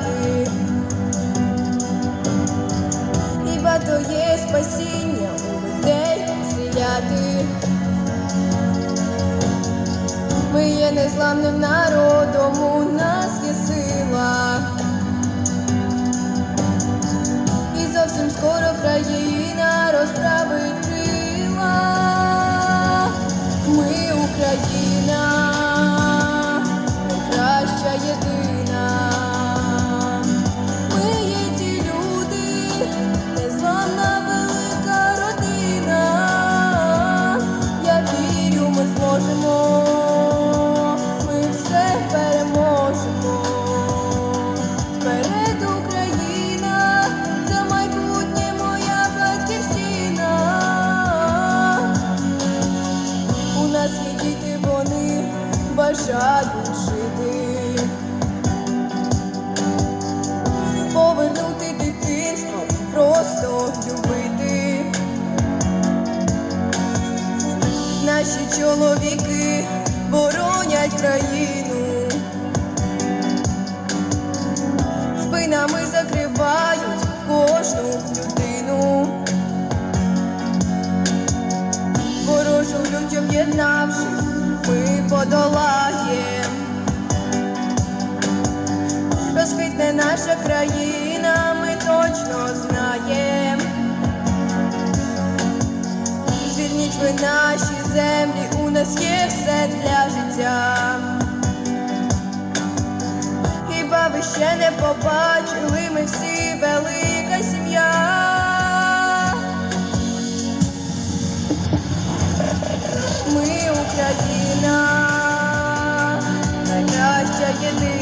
Визволяти. Хіба то є спасіння у людей стріляти. Ми є незламним народом, у нас є сила. І зовсім скоро країна розправить крила. Ми Україна, бажають жити. Повернути дитинство, просто любити. Наші чоловіки боронять країну. Ми подолаєм. Розквітне наша країна, ми точно знаєм. Звільніть ви наші землі, у нас є все для життя. Хіба ви ще не побачили, ми всі велика Україна, найкраща єдина.